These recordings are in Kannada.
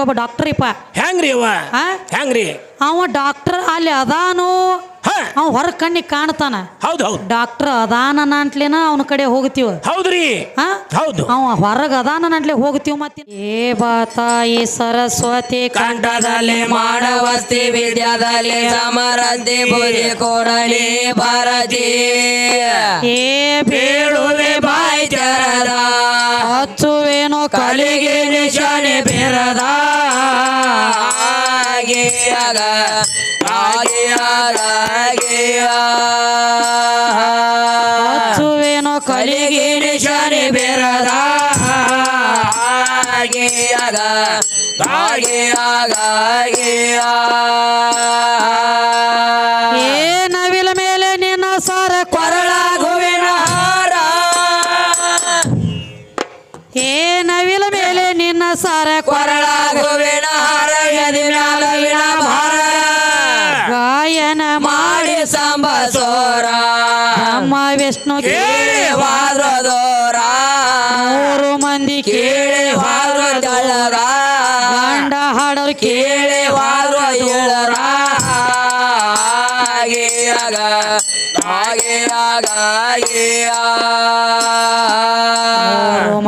ಒಬ್ಬ ಡಾಕ್ಟರ್ ಇಪ್ಪ. ಹೆಂಗ್ರಿ ಅವ ಆ? ಹೆಂಗ್ರಿ ಅವ ಡಾಕ್ಟರ್ ಅಲ್ಲಿ ಅದಾನು? ಹ. ಅವ ಹೊರ ಕಣ್ಣಿಗೆ ಕಾಣ್ತಾನ. ಹೌದು ಹೌದು. ಡಾಕ್ಟರ್ ಅದಾನ ಅಂಟ್ಲೇನ ಅವನ ಕಡೆ ಹೋಗ್ತೀವ. ಹೌದ್ರಿ. ಹೌದು. ಅವ ಹೊರಗ ಅದಾನ ಅಂಟ್ಲೆ ಹೋಗ್ತೀವ ಮತ್ತೆ. ಏ ಬಾತಾಯಿ ಸರಸ್ವತಿ ಕಂಠದಲ್ಲಿ ಮಾಡವಸ್ತಿ ವಿದ್ಯಾದಲ್ಲಿ ಸಮರಂತಿ ಬುರಿ ಕೊಡಲಿ ಭಾರತಿ. ಏ ಬೇಡುವೆ ಬಾಯಿ ತೆರದ. ಹಚ್ಚುವೇನೋ ಕಲಿಗೆ ನಿಶಾನೆ ಬೆರದ? ಹಚ್ಚುವೇನೋ ಕಲಿ ಕಲಿಗೆ ನಿಶಾನೆ ಬೆರದ ಆಗಿಯಾಗ ಆಗಿಯಾಗ ಆಗಿಯ ಏ ನವಿಲ ಮೇಲೆ ನಿನ್ನ ಸಾರ ಕೊರಳ ಕೊರಳಾಗುವಿನ ಹಾರ. ಏ ನವಿಲ ಮೇಲೆ ನಿನ್ನ ಸಾರ ಕೊರಳ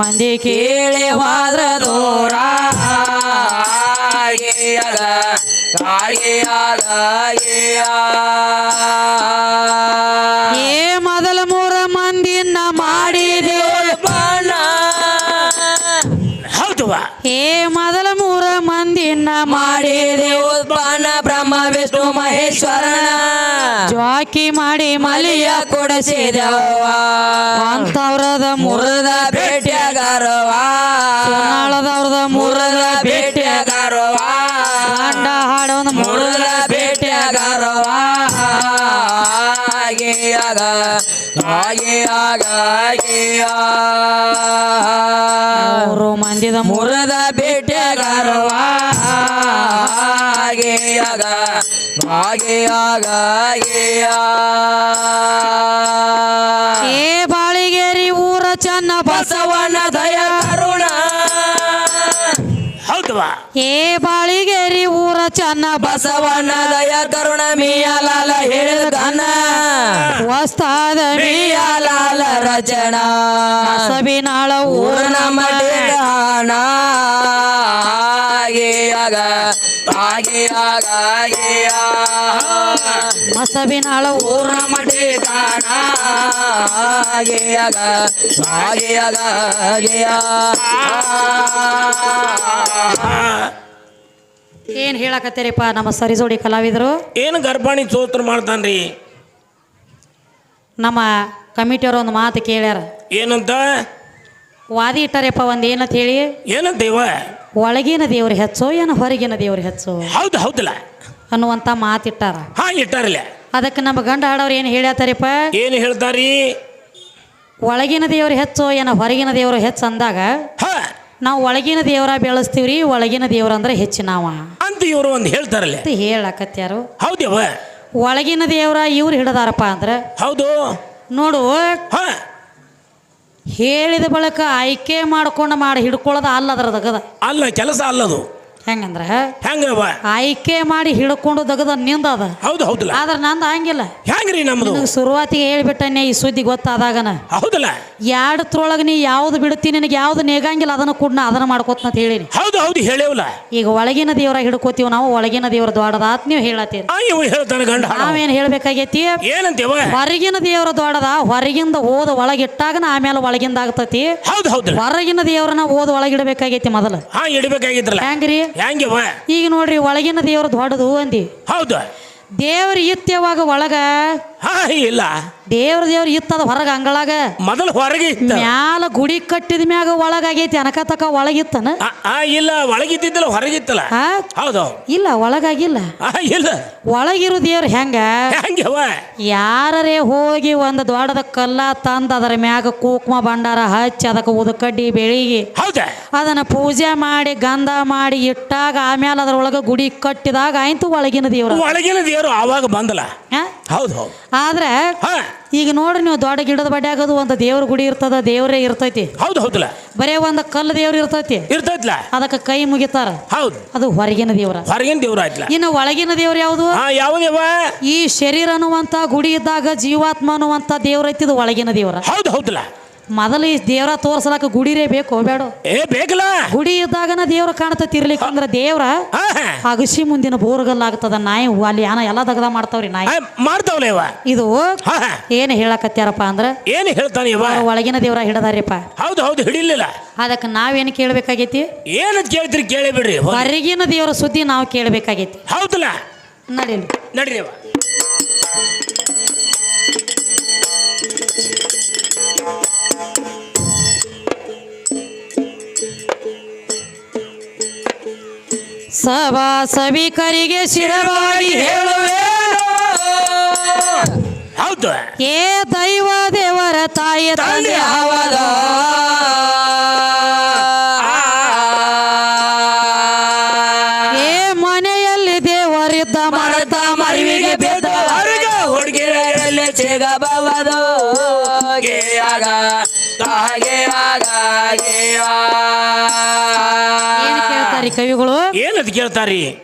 ಮಂದಿ ಕೇಳಿ ಹೋದ್ರ ದೂರ ಆಗಿಯಾಗ ಆಗಿಯಾಗ ಏ ಮೊದಲ ಮೂರ ಮಂದಿನ ಮಾಡಿ ದೇವೋತ್ಪನ್ನ ಬ್ರಹ್ಮ ವಿಷ್ಣು ಮಹೇಶ್ವರನ. ಜ್ವಾಕಿ ಮಾಡಿ ಮಲಿಯ ಕೊಡಿಸಿದವ ಅಂತವ್ರದ ಮೂರದ ಭೇಟಿಯಾಗಾರವ ನಾಳದವ್ರದ ಮೂರ ಮುರದ ಭೇಟಿಯಾಗಾರವ ಆಗಿಯ ಮೂರು ಮಂದಿದ ಮೂರ ಮುರದ ಹಾಗೆ ಆಗಿಯಾಗ ಆಗಿಯಾಗ ಆಗಿಯ ಏ ಬಾಳಿಗೇರಿ ಊರ ಚನ್ನ ಬಸವಣ್ಣ ಬಸವನ ದಯ ಕರುಣ. ಹೌದು ಏ ಬಾಳಿಗೇರಿ ಊರ ಚನ್ನ ಬಸವಣ್ಣ ಬಸವನ ದಯ ಕರುಣ ಘನ ವಸ್ತಾದ ಲಾಲ ರಚನಾ ಸಬಿನಾಳ ಊರ ನಮ್ಮ ಮಸಬಿನಾಳ ಊರ ಊರ್ನ ಮಠಾನ ಆಗಿಯಾಗ ಆಗಿಯಾಗ ಆಗಿಯ ಏನ್ ಹೇಳಕತ್ತೀರಿಪ್ಪ ನಮ್ಮ ಸರಿಜೋಡಿ ಕಲಾವಿದರು? ಏನು ಗರ್ಭಾಣಿ ಸ್ತೋತ್ರ ಮಾಡ್ತಾನ್ರಿ? ನಮ್ಮ ಕಮಿಟಿಯವ್ರ ಒಂದು ಮಾತು ಕೇಳ್ಯಾರ. ಏನಂತ? ವಾದಿ ಇಟ್ಟಾರಪ್ಪ ಒಂದ್ ಏನಂತ ಹೇಳಿ? ಏನಂತ ಇವ ಒಳಗಿನ ದೇವ್ರು ಹೆಚ್ಚು ಏನು ಹೊರಗಿನ ದೇವ್ರು ಹೆಚ್ಚು? ಹೌದು ಹೌದಲ್ಲ. ಅನ್ನುವಂತ ಮಾತಿಟ್ಟಾರ ಹಾ ಇಟ್ಟಾರಲ್ಲ. ಅದಕ್ಕೆ ನಮ್ಮ ಗಂಡ ಹಾಡೋರು ಏನು ಹೇಳ್ಯಾತಾರಪ್ಪ? ಏನು ಹೇಳ್ತಾರಿ ಒಳಗಿನ ದೇವ್ರು ಹೆಚ್ಚು ಏನ ಹೊರಗಿನ ದೇವ್ರು ಹೆಚ್ಚು ಅಂದಾಗ ಹ. ನಾವು ಒಳಗಿನ ದೇವರ ಬೆಳೆಸ್ತೀವ್ರಿ ಒಳಗಿನ ದೇವ್ರ ಅಂದ್ರೆ ಹೆಚ್ಚಿನವ. ಅಂತ ಇವರು ಒಂದು ಹೇಳ್ತಾರಲ್ಲ. ಹೇಳಕತ್ಯಾರು. ಹೌದವ? ಒಳಗಿನ ದೇವರ ಇವ್ರು ಹಿಡದಾರಪ್ಪ ಅಂದ್ರೆ? ಹೌದು. ನೋಡು. ಹೇಳಿದ ಬಳಿಕ ಆಯ್ಕೆ ಮಾಡ್ಕೊಂಡು ಮಾಡಿ ಹಿಡ್ಕೊಳ್ಳೋದ ಅಲ್ಲ ಅದ್ರದಗದ. ಅಲ್ಲ ಕೆಲಸ ಅಲ್ಲದು. ಹೆಂಗಂದ್ರ? ಹೆಂಗವ? ಆಯ್ಕೆ ಮಾಡಿ ಹಿಡ್ಕೊಂಡು ದಗದ ನಿಂದ ಅದ. ಹೌದು ಹೌದಲ್ಲ? ಆದ್ರೆ ನಂದು ಹಂಗಿಲ್ಲ. ಹೆಂಗ್ರಿ ನಮ್ದು? ಶುರುವಾತಿಗೆ ಹೇಳ್ಬಿಟ್ಟನೆ ಈ ಸುದ್ದಿ ಗೊತ್ತಾದಾಗನ. ಹೌದಲ್ಲ? ಎರಡತ್ರೊಳಗೆ ನೀ ಯಾವ್ದು ಬಿಡ್ತೀನಿ ನಿನಗೆ ಯಾವ್ದು ನೇಗಂಗಿಲ್ಲ ಅದನ್ನ ಕೂಡ ನಾ ಅದನ್ನ ಮಾಡ್ಕೋತ ಅಂತ ಹೇಳಿನಿ. ಹೌದು ಹೌದು ಹೇಳೇವಲ್ಲ ಈಗ ಒಳಗಿನ ದೇವರ ಹಿಡ್ಕೋತೀವಿ ನಾವು ಒಳಗಿನ ದೇವರ ದೊಡ್ಡದಾತ್ ನೀವು ಹೇಳತ್ತೀರಿ. ನಾವೇನು ಹೇಳ್ಬೇಕಾಗೈತಿ? ಏನಂತೀವ? ಹೊರಗಿನ ದೇವರ ದೊಡ್ಡದ ಹೊರಗಿಂದ ಓದ ಒಳಗಿಟ್ಟಾಗ ಆಮೇಲೆ ಒಳಗಿಂದ ಆಗ್ತತಿ ಹೌದು ಹೌದು. ಹೊರಗಿನ ದೇವರನ್ನ ಓದ ಒಳಗಿಡಬೇಕಾಗೈತಿ ಮೊದಲು. ಹಾ ಇಡ್ಬೇಕಾಗಿದ್ರಲ್ಲ. ಹೆಂಗ್ರಿ? ಹೆಂಗವ ಈಗ ನೋಡ್ರಿ ಒಳಗಿನ ದೇವ್ರ ದೊಡ್ಡದು ಅಂದಿ. ಹೌದು. ದೇವ್ರ ಇತ್ಯವಾಗ ಒಳಗ ಹಾ ಇಲ್ಲ. ದೇವ್ರ ದೇವ್ರ ಇತ್ತದ ಹೊರಗ ಅಂಗಳಾಗ. ಮೊದಲು ಹೊರಗೆ ಇತ್ತ. ಮ್ಯಾಲ ಗುಡಿ ಕಟ್ಟಿದ ಮ್ಯಾಗ ಒಳಗಾಗೈತಿ ಅನಕತಕ ಒಳಗಿತ್ತನ? ಆ, ಆ ಇಲ್ಲ ಒಳಗಿದ್ದಿದ್ದಲ್ಲ ಹೊರಗಿತ್ತಲ್ಲ. ಆ? ಹೌದು. ಇಲ್ಲ ಒಳಗಾಗಿಲ್ಲ. ಆ ಇಲ್ಲ. ಒಳಗಿರೋ ದೇವ್ರ ಹೆಂಗ? ಹೆಂಗವ ಯಾರರೇ ಹೋಗಿ ಒಂದು ದೊಡ್ಡದ ಕಲ್ಲ ತಂದ ಅದರ ಮ್ಯಾಗ ಕೂಕ್ಮ ಭಂಡಾರ ಹಚ್ಚಿ ಅದಕ್ಕೆ ಉದಕಡ್ಡಿ ಬೆಳಿಗ್ಗೆ ಹೌದಾ? ಅದನ್ನ ಪೂಜೆ ಮಾಡಿ ಗಂಧ ಮಾಡಿ ಇಟ್ಟಾಗ ಆಮೇಲೆ ಅದ್ರೊಳಗೆ ಗುಡಿ ಕಟ್ಟಿದಾಗ ಆಯ್ತು ಒಳಗಿನ ದೇವ್ರ. ಒಳಗಿನ ದೇವರು ಆವಾಗ ಬಂದಲ್ಲ. ಆ? ಹೌದು ಹೌದು. ಆದ್ರೆ ಈಗ ನೋಡ್ರಿ ನೀವು ದೊಡ್ಡ ಗಿಡದ ಬಡ್ಡೆ ಆಗೋದು ಒಂದು ದೇವ್ರ ಗುಡಿ ಇರ್ತದ ದೇವ್ರೇ ಇರ್ತೈತಿ. ಹೌದು ಹೌದಲ್ಲ. ಬರೇ ಒಂದು ಕಲ್ಲು ದೇವ್ರ ಇರ್ತೈತಿ. ಇರ್ತೈತ್ಲ. ಅದಕ್ಕೆ ಕೈ ಮುಗಿತಾರ. ಹೌದು. ಅದು ಹೊರಗಿನ ದೇವ್ರ. ಹೊರಗಿನ ದೇವ್ರ ಆಯ್ತಲ್ಲ ಇನ್ನು ಒಳಗಿನ ದೇವ್ರ ಯಾವುದು? ಹಾ ಯಾವ್ದೇವ ಈ ಶರೀರ ಅನ್ನುವಂತ ಗುಡಿ ಇದ್ದಾಗ ಜೀವಾತ್ಮ ಅನ್ನುವಂತ ದೇವ್ರ ಐತಿ ಇದು ಒಳಗಿನ ದೇವ್ರ. ಹೌದು ಹೌದಲ್ಲ. ಮೊದಲು ಈ ದೇವ್ರ ತೋರ್ಸಲಕ್ಕ ಗುಡಿರೇ ಬೇಕು ಬೇಡ. ಏ ಬೇಕಲ್ಲ? ಗುಡಿ ಇದ್ದಾಗನ ದೇವ್ರ ಕಾಣ್ತತಿ ಇರ್ಲಿಕ್ಕಂದ್ರ ದೇವ್ರ ಹಾ ಹಾ. ಅಗಸಿ ಮುಂದಿನ ಬೋರ್ಗಲ್ ಆಗ್ತದ ನಾಯಿ ಅಲ್ಲಿ ಯಾನ ಎಲ್ಲ ದಗದ ಮಾಡ್ತಾವ್ರಿ ನಾಯಿ. ಮಾಡ್ತಾವ್ಲೇವ ಇದು ಏನ್ ಹೇಳಕತ್ಯಾರಪ್ಪ ಅಂದ್ರ ಏನು ಹೇಳ್ತಾನೆ ಒಳಗಿನ ದೇವ್ರ ಹಿಡದಾರಿಪ್ಪ. ಹೌದು ಹೌದು ಹಿಡಿಲಿಲ್ಲ. ಅದಕ್ಕೆ ನಾವೇನು ಕೇಳ್ಬೇಕಾಗೈತಿ? ಏನ್ ಕೇಳ್ತೀರಿ ಕೇಳಿ ಬಿಡ್ರಿ. ಹೊರಗಿನ ದೇವ್ರ ಸುದ್ದಿ ನಾವು ಕೇಳ್ಬೇಕಾಗೈತಿ. ಹೌದಲ್ಲ? ನಡೀಲಿ. ನಡ್ರಿ ಸಭಾ ಸಭಿಕರಿಗೆ ಶಿರವಾಗಿ ಹೇಳುವೆ ಹೌದು. ಏ ದೈವ ದೇವರ ತಾಯಿ ತಂದೆ ಹವದ ಏನ್ ಕೇಳ್ತಾರಿ ಕವಿಗಳು? ಏನದು ಕೇಳ್ತಾರಿ?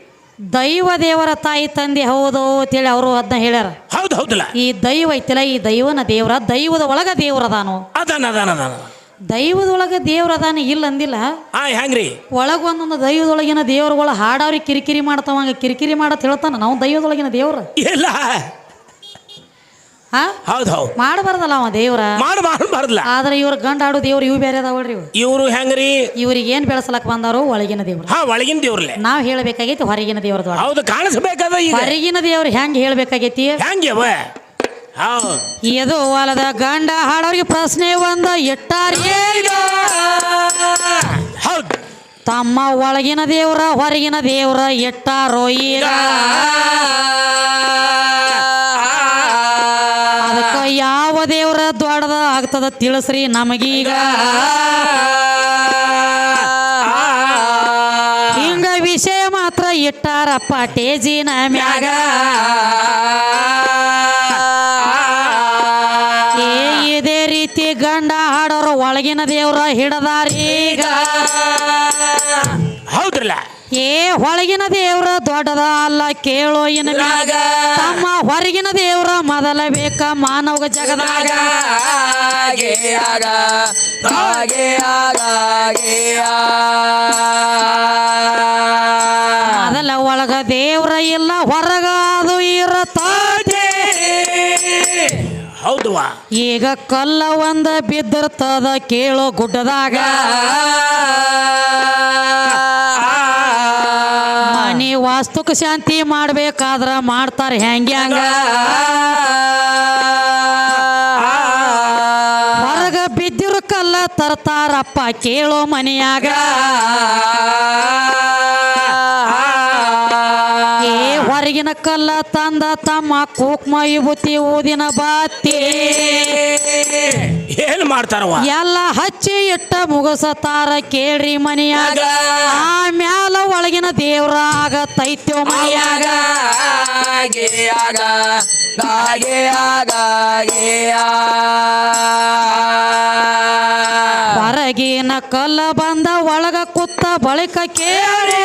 ದೈವ ದೇವರ ತಾಯಿ ತಂದೆ ಹೌದು ಅಂತೇಳಿ ಅವರು ಅದನ್ನ ಹೇಳ್ಯಾರ. ಹೌದು ಹೌದಲ್ಲ? ಈ ದೈವ ಐತಿಲ್ಲ ಈ ದೈವನ ದೇವರ ದೈವದ ಒಳಗ ದೇವ್ರದಾನು ಅದಾನ. ಅದಾನ ಅದಾನ ದೈವದೊಳಗ ದೇವ್ರದಾನ ಇಲ್ಲ ಅಂದಿಲ್ಲ. ಹಾ ಹೆಂಗ್ರಿ. ಒಳಗ ಒಂದೊಂದು ದೈವದೊಳಗಿನ ದೇವ್ರಗಳು ಹಾಡವ್ರಿ ಕಿರಿಕಿರಿ ಮಾಡ್ತಾವಂಗ ಕಿರಿಕಿರಿ ಮಾಡತ್ ಹೇಳ್ತಾನ ನಾವು ದೈವದೊಳಗಿನ ದೇವ್ರ. ಇಲ್ಲ. ಹೌದು ಹೌದು. ಮಾಡಬಾರ್ದಲ್ಲ ಅವ ದೇವ್ರ? ಮಾಡು ಮಾಡಬಾರ್ದಲ್ಲ ಆದ್ರೆ ಇವ್ರ ಗಂಡ ಆಡು ದೇವ್ರು ಇವು ಬೇರೆ ಅದಾವಳ್ರಿ ಇವ್ರು. ಹೆಂಗ್ರಿ? ಇವ್ರಿಗೆ ಏನ್ ಬೆಳೆಸಲಕ್ ಬಂದಾರೋ ಒಳಗಿನ ದೇವ್ರು. ಹಾ ಒಳಗಿನ ದೇವ್ರಲ್ಲಿ ನಾವ್ ಹೇಳ್ಬೇಕಾಗೈತಿ ಹೊರಗಿನ ದೇವ್ರದೊಳಗ ಹೌದು ಕಾಣಿಸ್ಬೇಕಾದ ಈಗ. ಹೊರಗಿನ ದೇವ್ರು ಹೆಂಗ್ ಹೇಳ್ಬೇಕಾಗೈತಿ? ಹೆಂಗ್ಯವ ಇದು ಹೊಲದ ಗಂಡ ಹಾಡೋರಿಗೆ ಪ್ರಶ್ನೆ ಒಂದ ಎಟ್ಟಾರಿಗೆ ಹೌದು. ತಮ್ಮ ಒಳಗಿನ ದೇವ್ರ ಹೊರಗಿನ ದೇವ್ರ ಇಟ್ಟಾರೋ ಈಗ. ಆಗ್ತದ ತಿಳಿಸ್ರಿ ನಮಗೀಗ. ಹಿಂಗ ವಿಷಯ ಮಾತ್ರ ಇಟ್ಟಾರಪ್ಪ ಟೇಜಿನ ಮ್ಯಾಗ. ಇದೇ ರೀತಿ ಗಂಡ ಹಾಡೋರು ಒಳಗಿನ ದೇವ್ರ ಹಿಡದಾರೀಗ. ಹೌದ್ರಲ್ಲ? ಏ ಹೊಳಗಿನ ದೇವ್ರ ದೊಡ್ಡದ ಅಲ್ಲ ಕೇಳೋ ಇನ ತಮ್ಮ ಹೊರಗಿನ ದೇವ್ರ ಮೊದಲ ಬೇಕ ಮಾನವ ಜಗದಾಗ. ಮೊದಲ ಒಳಗ ದೇವ್ರ ಇಲ್ಲ ಹೊರಗ ಅದು ಇರತ ಈಗ ಕಲ್ಲ ಒಂದ ಬಿದ್ದಿರ್ತದ ಕೇಳೋ ಗುಡ್ಡದಾಗ. ಮನಿ ವಾಸ್ತುಕ ಶಾಂತಿ ಮಾಡ್ಬೇಕಾದ್ರ ಮಾಡ್ತಾರ ಹೆಂಗ ಹೊರಗ ಬಿದ್ದಿರು ಕಲ್ಲ ತರ್ತಾರಪ್ಪ ಕೇಳೋ ಮನೆಯಾಗ. ಏ, ಹೊರಗಿನ ಕಲ್ಲ ತಂದ ತಮ್ಮ ಕೂಕ್ಮ ವಿಭೂತಿ ಊದಿನ ಬಾತಿ. ಏನ್ ಮಾಡ್ತಾರವ ಎಲ್ಲ ಹಚ್ಚಿ ಇಟ್ಟ ಮುಗಸತಾರ ಕೇಳ್ರಿ ಮನೆಯಾಗ. ಆಮ್ಯಾಲ ಒಳಗಿನ ದೇವ್ರ ಆಗತೈತ್ಯೋ ಮನೆಯಾಗ. ಹೊರಗಿನ ಕಲ್ಲ ಬಂದ ಒಳಗ ಕುತ್ತ ಬಳಿಕ ಕೇಳಿ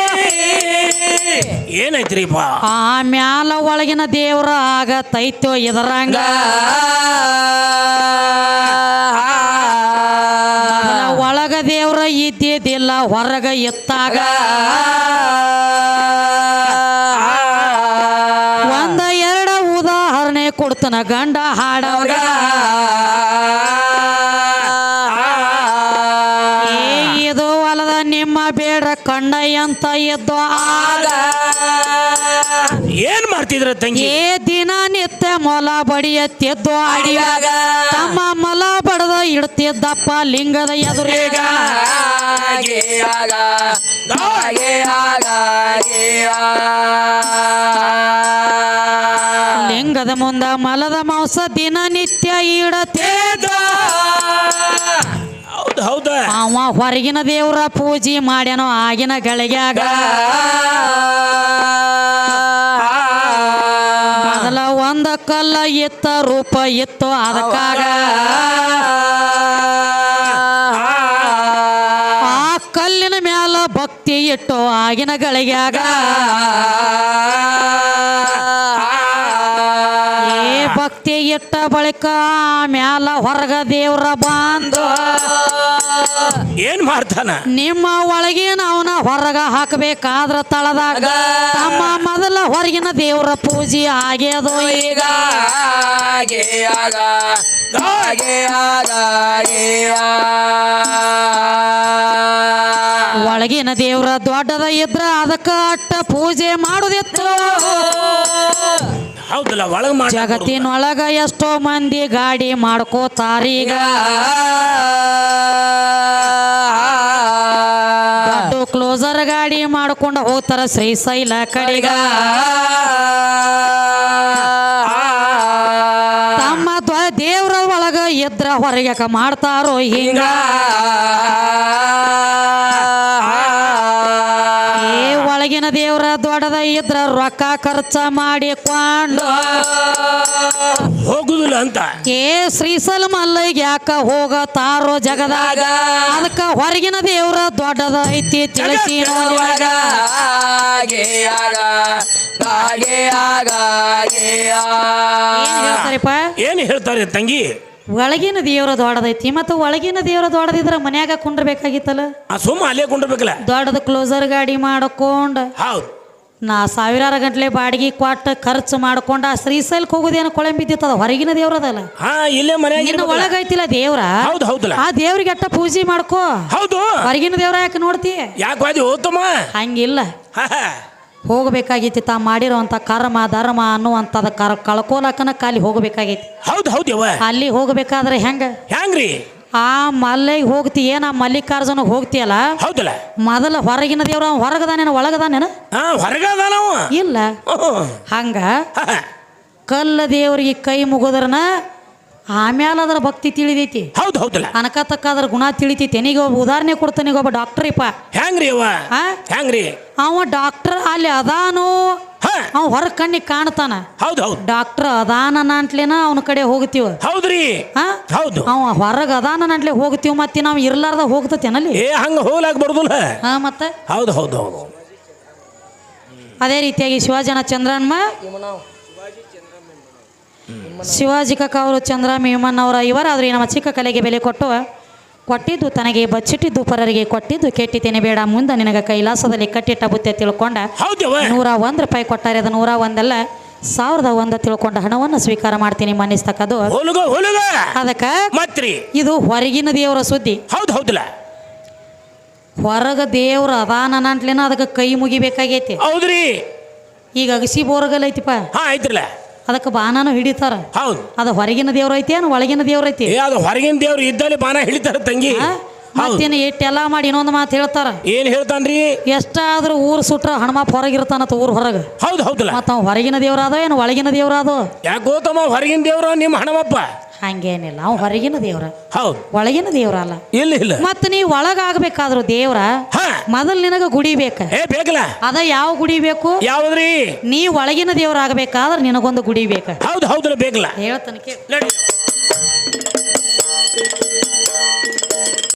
ಏನೈತ್ರಿಪ್ಪ ಆಮ್ಯಾಲ ಒಳಗಿನ ದೇವ್ರ ಆಗತೈತ್ಯೋ ಇದರಂಗ ಒಳಗ ದೇವ್ರ ಇದ್ದಿದ್ದಿಲ್ಲ ಹೊರಗ ಎತ್ತಾಗ? ಒಂದ ಎರಡ ಉದಾಹರಣೆ ಕೊಡ್ತನ ಗಂಡ ಹಾಡವಾಗ ಇದು ಹೊಲದ ನಿಮ್ಮ ಬೇಡ ಕಣ್ಣೈ ಅಂತ ಎದ್ದು ಏನ್ ಮಾಡ್ತಿದ್ರ ತಂಗಿ? ಏ ದಿನ ನಿತ್ಯ ಮೊಲ ಬಡಿಯತ್ತಿದ್ದು ಆಡಿಯಾಗ ತಮ್ಮ ಮೊಲ ಬಡದ ಇಡ್ತಿದ್ದಪ್ಪ ಲಿಂಗದ ಎದುರೀಗ ಲಿಂಗದ ಮುಂದ ಮಲದ ಮಾಂಸ ದಿನ ನಿತ್ಯ ಇಡತೇದ ಹೌದು ಹೌದ. ಅವ ಹೊರಗಿನ ದೇವ್ರ ಪೂಜೆ ಮಾಡ್ಯಾನೋ ಆಗಿನ ಗಳಿಗ್ಯಾಗ ಕಲ್ಲ ಎತ್ತ ರೂಪ ಎತ್ತು ಅದಕ್ಕಾಗ ಆ ಕಲ್ಲಿನ ಮ್ಯಾಲ ಭಕ್ತಿ ಇಟ್ಟು ಆಗಿನ ಗಳಿಗ್ಯಾಗ ಭಕ್ತಿ ಇಟ್ಟ ಬಳಿಕ ಮ್ಯಾಲ ಹೊರಗ ದೇವ್ರ ಬಂದು ಏನ್ ಮಾಡ್ತಾನ? ನಿಮ್ಮ ಒಳಗಿನ ಅವನ ಹೊರಗ ಹಾಕಬೇಕಾದ್ರ ತಳದಾಗ? ತಮ್ಮ ಮೊದಲ ಹೊರಗಿನ ದೇವರ ಪೂಜೆ ಆಗ್ಯದೋ ಈಗ? ಆಗ ಆಗ ಆ. ಒಳಗಿನ ದೇವ್ರ ದೊಡ್ಡದ ಇದ್ರ ಅದಕ್ಕ ಅಟ್ಟ ಪೂಜೆ ಮಾಡುದಿತ್ತು. ಹೌದಲ್ಲ? ಒಳಗ್ ಮಾಡ ಜಗತ್ತಿನೊಳಗ ಎಷ್ಟೋ ಮಂದಿ ಗಾಡಿ ಮಾಡ್ಕೋತಾರೀಗ. ಕ್ಲೋಸರ್ ಗಾಡಿ ಮಾಡ್ಕೊಂಡು ಹೋಗ್ತಾರ ಶ್ರೀಶೈಲ ಕಡೆಗ. ತಮ್ಮ ದ್ವ- ದೇವ್ರ ಒಳಗ ಎದ್ರ ಹೊರಗ್ಯಾಕ ಮಾಡ್ತಾರೋ ಹಿಂಗ ಒಳಗಿನ ದೇವ್ರ ದೊಡ್ಡದ ಇದ್ರ ರೊಕ್ಕ ಖರ್ಚ ಮಾಡಿಕೊಂಡು ಹೋಗುದಿಲ್ಲ ಅಂತ. ಏ ಶ್ರೀಸಲ್ ಮಲ್ಲಯ್ಯ ಯಾಕ ಹೋಗತಾರೋ ಜಗದಾಗ? ಅದಕ್ಕ ಹೊರಗಿನ ದೇವ್ರ ದೊಡ್ಡದ ಐತಿ ತಿಳಿಸಿ ಹೇಳ್ತಾರಪ್ಪ? ಏನ್ ಹೇಳ್ತಾರೆ ತಂಗಿ? ಒಳಗಿನ ದೇವರ ದೊಡ್ಡದೈತಿ ಮತ್ತು ಒಳಗಿನ ದೇವರ ದೊಡ್ಡದಿದ್ರ ಮನ್ಯಾಗ ಕುಂಡ್ರಬೇಕಾಗಿತ್ತಲ್ಲ? ಆ ಸುಮ್ಮ ಅಲ್ಲೇ ಕುಂಡ್ರಬೇಕಲ್ಲ? ದೊಡ್ಡದ ಕ್ಲೋಸರ್ ಗಾಡಿ ಮಾಡ್ಕೊಂಡು ಹೌದು. ನಾ ಸಾವಿರಾರು ಗಂಟ್ಲೆ ಬಾಡಿಗೆ ಕೊಟ್ಟು ಖರ್ಚು ಮಾಡ್ಕೊಂಡ ಆ ಶ್ರೀಶೈಲಕ್ಕೆ ಹೋಗೋದೇನು ಕೊಳೆ ಬಿದ್ದಿತ್ತದ ಹೊರಗಿನ ದೇವ್ರದಲ್ಲ ಹಾ ಇಲ್ಲೇ ಮನೆ ಒಳಗೈತಿಲ್ಲ ದೇವ್ರ? ಹೌದು ಹೌದಲ್ಲ. ಆ ದೇವ್ರಿಗೆ ಎಟ್ಟ ಪೂಜೆ ಮಾಡ್ಕೋ? ಹೌದು. ಹೊರಗಿನ ದೇವ್ರ ಯಾಕೆ ನೋಡ್ತಿ? ಯಾಕೆ ವಾದಿ ಹೋತಮ್ಮ? ಹಂಗಿಲ್ಲ. ಹೋಗಬೇಕಾಗೈತಿ ತಾ ಮಾಡಿರುವಂತ ಕರ್ಮ ಧರ್ಮ ಅನ್ನುವಂಥದ್ದು ಕರ್ ಕಳ್ಕೊಲಕ್ಕನ ಕಾಲಿ ಹೋಗಬೇಕಾಗೈತಿ. ಹೌದು ಹೌದು ಯವ್ವ. ಅಲ್ಲಿ ಹೋಗಬೇಕಾದ್ರೆ ಹೆಂಗ? ಹೆಂಗ್ರಿ ಆ ಮಲ್ಲಿಗೆ ಹೋಗ್ತಿ ಏನ ಮಲ್ಲಿಕಾರ್ಜುನ ಹೋಗ್ತಿಯಲ್ಲ? ಹೌದಲ್ಲ. ಮೊದಲ ಹೊರಗಿನ ದೇವ್ರ ಹೊರಗದಾನೇನ ಒಳಗದಾನೇನ? ಹಾ ಹೊರಗದ ನಾವು ಇಲ್ಲ. ಹಂಗ. ಕಲ್ಲ ದೇವ್ರಿಗೆ ಕೈ ಮುಗಿದ್ರನ ಆಮ್ಯಾಲ ಅದರ ಭಕ್ತಿ ತಿಳಿದೈತಿ. ಹೌದು ಹೌದಲ್ಲ? ಅನಕತಕ್ಕ ಅದರ ಗುಣ ತಿಳಿತೈತಿ. ನೀಗ ಒಬ್ಬ ಉದಾಹರಣೆ ಕೊಡ್ತಾನೆ ಒಬ್ಬ ಡಾಕ್ಟರ್ ಇಪ್ಪ. ಹೆಂಗ್ರಿ ಅವ? ಹೆಂಗ್ರಿ ಅವ ಡಾಕ್ಟರ್ ಅಲ್ಲಿ ಅದಾನು? ಅವ್ ಹೊರ ಕಣ್ಣಿಗೆ ಕಾಣ್ತಾನ. ಹೌದು ಹೌದು. ಡಾಕ್ಟರ್ ಅದಾನ ಅಂಟ್ಲೇನ ಅವನ ಕಡೆ ಹೋಗ್ತೀವ? ಹೌದ್ರಿ? ಹೌದು. ಅವ ಹೊರಗ ಅದಾನ ನಾಂಟ್ಲೆ ಹೋಗ್ತೀವಿ ಮತ್ತೆ ನಾವು ಇರ್ಲಾರ್ದ ಹೋಗ್ತತೇನಲ್ಲಿ ಏ ಹಂಗ ಹೋಗ್ಲಾಕ್ ಬರುದಿಲ್ಲ ಹಾ ಮತ್ತೆ? ಹೌದು ಹೌದು ಹೌದು. ಅದೇ ರೀತಿಯಾಗಿ ಶಿವಾಜನ ಚಂದ್ರನ್ಮ ಶಿವಾಜಿ ಕಕ್ಕ ಅವರು ಚಂದ್ರ ಮೇಮನ್ನವರ ಇವರಾದ್ರೆ ನಮ್ಮ ಚಿಕ್ಕ ಕಲೆಗೆ ಬೆಲೆ ಕೊಟ್ಟು ಕೊಟ್ಟಿದ್ದು ತನಗೆ ಬಚ್ಚಿಟ್ಟಿದ್ದು ಪರರಿಗೆ ಕೊಟ್ಟಿದ್ದು ಕೆಟ್ಟಿದ್ದೇನೆ ಬೇಡ. ಮುಂದೆ ನಿನಗೆ ಕೈಲಾಸದಲ್ಲಿ ಕಟ್ಟಿಟ್ಟ ಬುತ್ತೆ ತಿಳ್ಕೊಂಡ. ನೂರ ಒಂದು ರೂಪಾಯಿ ಕೊಟ್ಟಾರೆ ಅದು ನೂರ ಒಂದಲ್ಲ. ಸಾವಿರದ ಒಂದು ತಿಳ್ಕೊಂಡ ಹಣವನ್ನು ಸ್ವೀಕಾರ ಮಾಡ್ತೀನಿ ಮನ್ನಿಸ್ತಕ್ಕದು. ಅದಕ್ಕೆ ಮತ್ರಿ. ಇದು ಹೊರಗಿನ ದೇವರ ಸುದ್ದಿ. ಹೌದು ಹೌದಲ್ಲ. ಹೊರಗ ದೇವ್ರ ಅದಾನ ಅಂಟ್ಲೇನ ಅದಕ್ಕೆ ಕೈ ಮುಗಿಬೇಕಾಗೈತಿ. ಹೌದ್ರಿ. ಈಗ ಅಗಸಿ ಬೋರ್ಗಲ್ ಐತಿಪ್ಪ. ಹಾ ಐತ್ರಲ್ಲ. ಅದಕ್ಕೆ ಬಾನಾನು ಹಿಡಿತಾರ. ಹೌದು. ಅದು ಹೊರಗಿನ ದೇವ್ರ ಐತಿ ಏನು ಒಳಗಿನ ದೇವ್ರ ಐತಿ? ಏ ಅದು ಹೊರಗಿನ ದೇವ್ರು ಇದ್ದಲ್ಲಿ ಬಾನ ಹಿಡಿತಾರ ತಂಗಿ? ಮತ್ತೇನು ಇಟ್ಟೆಲ್ಲ ಮಾಡಿ ಇನ್ನೊಂದು ಮಾತು ಹೇಳ್ತಾರ? ಏನ್ ಹೇಳ್ತಾನ್ರಿ? ಎಷ್ಟಾದ್ರೂ ಊರ್ ಸುಟ್ರ ಹಣಮಪ್ಪ ಹೊರಗಿರ್ತಾನತ್ತ ಊರ್ ಹೊರಗೆ. ಹೌದು ಹೌದಲ್ಲ. ಮತ್ತ ಹೊರಗಿನ ದೇವ್ರಾದ ಏನು ಒಳಗಿನ ದೇವ್ರಾದ ಯಾಕೆ ತಮ್ಮ ಹೊರಗಿನ ದೇವ್ರ ನಿಮ್ಮ ಹಣಮಪ್ಪ. ಹಂಗೇನಿಲ್ಲ. ಅವ್ ಹೊರಗಿನ ದೇವ್ರ. ಹೌದು. ಒಳಗಿನ ದೇವ್ರ ಅಲ್ಲ. ಇಲ್ಲ ಇಲ್ಲ. ಮತ್ತ ನೀ ಒಳಗಾಗಬೇಕಾದ್ರು ದೇವ್ರ ಹಾ. ಮೊದಲ್ ನಿನಗ ಗುಡಿ ಬೇಕ. ಏ ಬೇಕಲ್ಲ. ಅದ ಯಾವ ಗುಡಿ ಬೇಕು? ಯಾವ್ದ್ರಿ? ನೀ ಒಳಗಿನ ದೇವ್ರ ಆಗ್ಬೇಕಾದ್ರ ನಿನಗೊಂದು ಗುಡಿ ಬೇಕ. ಹೌದು ಹೌದ್ರ ಬೇಕಲ್ಲ. ಹೇಳ್ತಾನೆ ಕೇಳು. ನಡಿ.